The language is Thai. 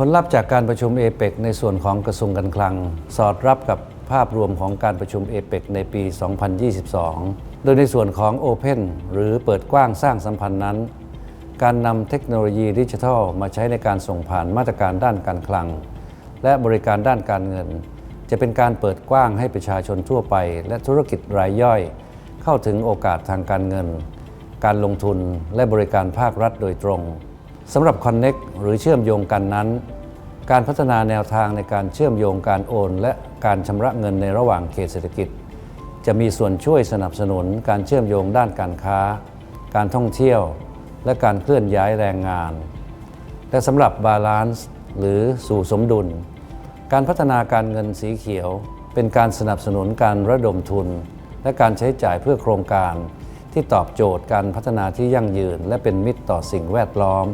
ผลลัพธ์จากการประชุมเอเปกในส่วนของกระทรวงการคลัง สอดรับกับภาพรวมของการประชุมเอเปกในปี 2022 โดยในส่วนของ Open หรือเปิดกว้างสร้างสัมพันธ์นั้น การนำเทคโนโลยีดิจิทัล มาใช้ในการส่งผ่านมาตรการด้านการคลัง และบริการด้านการเงิน จะเป็นการเปิดกว้างให้ประชาชนทั่วไป และธุรกิจรายย่อย เข้าถึงโอกาสทางการเงิน การลงทุนและบริการภาครัฐโดยตรงสำหรับ Connect หรือเชื่อมโยงกันนั้น การพัฒนาแนวทางในการเชื่อมโยงการโอน และการชำระเงินในระหว่างเขตเศรษฐกิจ จะมีส่วนช่วยสนับสนุนการเชื่อมโยงด้านการค้า การท่องเที่ยว และการเคลื่อนย้ายแรงงาน และสำหรับบาลานซ์หรือสู่สมดุล การพัฒนาการเงินสีเขียว เป็นการสนับสนุนการระดมทุน และการใช้จ่ายเพื่อโครงการ ที่ตอบโจทย์การพัฒนาที่ยั่งยืน และเป็นมิตรต่อสิ่งแวดล้อม